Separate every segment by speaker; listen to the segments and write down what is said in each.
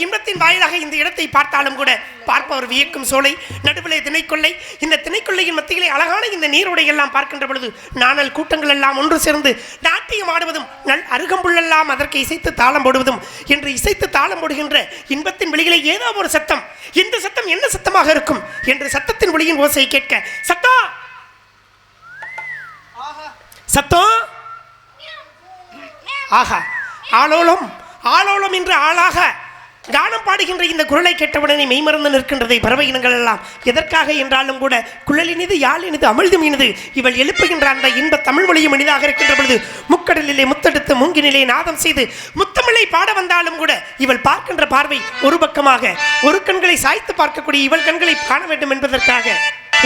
Speaker 1: இன்பத்தின் வாயிலாக இந்த இடத்தை பார்த்தாலும் கூட பார்ப்பவர் வியக்கும் சோலை நடுவிலே திணைக்கொள்ளை. இந்த திணைக்கொள்ளையின் மத்தியிலே அழகான இந்த நீரோடை எல்லாம் பார்க்கின்ற பொழுது நாணல் கூட்டங்கள் எல்லாம் ஒன்று சேர்ந்து நாட்டியம் ஆடுவதும் நல் அருகம்புள்ளெல்லாம் அதற்கு இசைத்து தாளம் போடுவதும் என்று இசைத்து தாளம் போடுகின்ற இன்பத்தின் வெளியிலே ஏதோ ஒரு சத்தம். இந்த சத்தம் என்ன சத்தமாக இருக்கும் என்று சத்தத்தின் ஒளியின் ஓசை கேட்க சத்தம் சத்தம் ஆஹா. ஆலோலம் ஆலோலம் என்று ஆளாக கானம் பாடுகின்ற இந்த குரலை கேட்டவுடனே மெய்மறந்து நிற்கின்றதை பறவை இனங்கள் எல்லாம். எதற்காக என்றாலும் கூட குழலினிது யாழினிது அமிழ்தும் இனிது இவள் எழுப்புகின்ற அந்த இன்ப தமிழ் மொழியும் இனிதாக இருக்கின்ற பொழுது முக்கடலிலே முத்தெடுத்து மூங்கினிலே நாதம் செய்து முத்தமிழை பாட வந்தாலும் கூட இவள் பார்க்கின்ற பார்வை ஒரு பக்கமாக ஒரு கண்களை சாய்த்து பார்க்கக்கூடிய இவள் கண்களை காண வேண்டும் என்பதற்காக.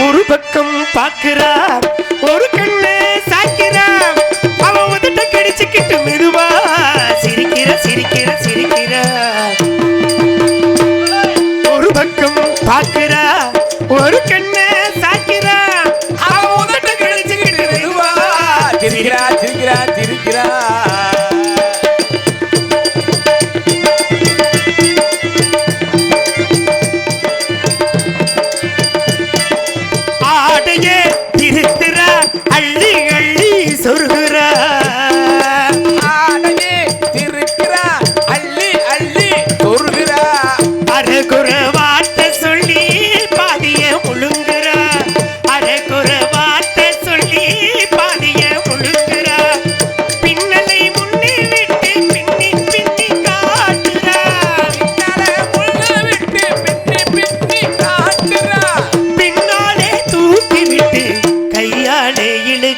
Speaker 1: ஒரு பக்கம் பார்க்கிறார் ஒரு கண்ணு சாய்க்கிறார். அவன் உதட்ட கடிச்சுக்கிட்டு பக்கம் பார்க்கிறா ஒரு கண்ணு சாய்க்கிறா அவ உதட்ட
Speaker 2: கழிச்சுக்கிட்டு திருக்கிறா
Speaker 1: திருக்கிறா திருக்கிறா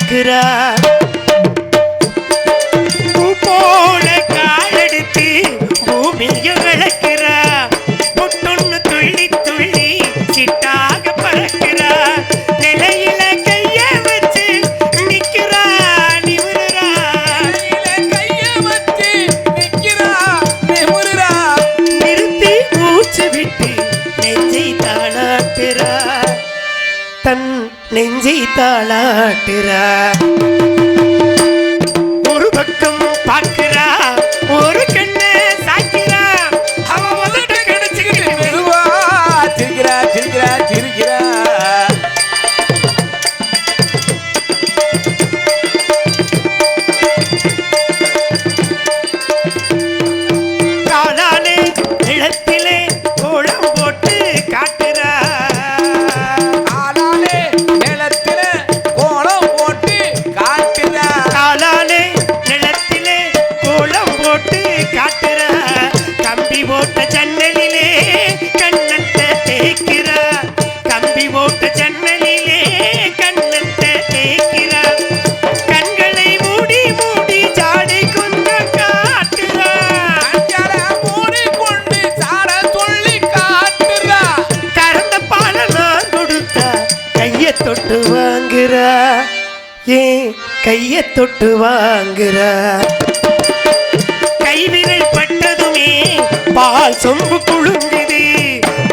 Speaker 1: መስክራ நெஞ்சை தாளாட்டுற. தொட்டு வாங்குற. ஏன் கைய தொட்டு வாங்குற? கைவிரல் பட்டதுமே பால் சொம்பு குழுங்குது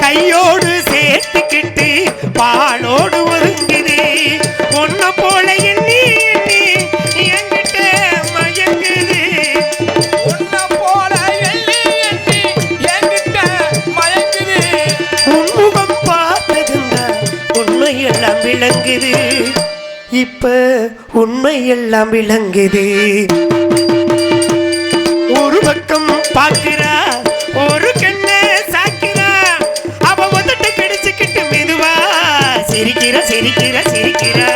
Speaker 1: கையோடு சேர்த்துக்கிட்டு பாலோடு இப்ப உண்மையெல்லாம் விளங்குது. ஒரு பக்கம் பார்க்கிறா ஒரு கண்ணை சாக்கிறா. அவ வந்துட்டு கிடைச்சுக்கிட்டு மெதுவா சிரிக்கிற சிரிக்கிற சிரிக்கிறா.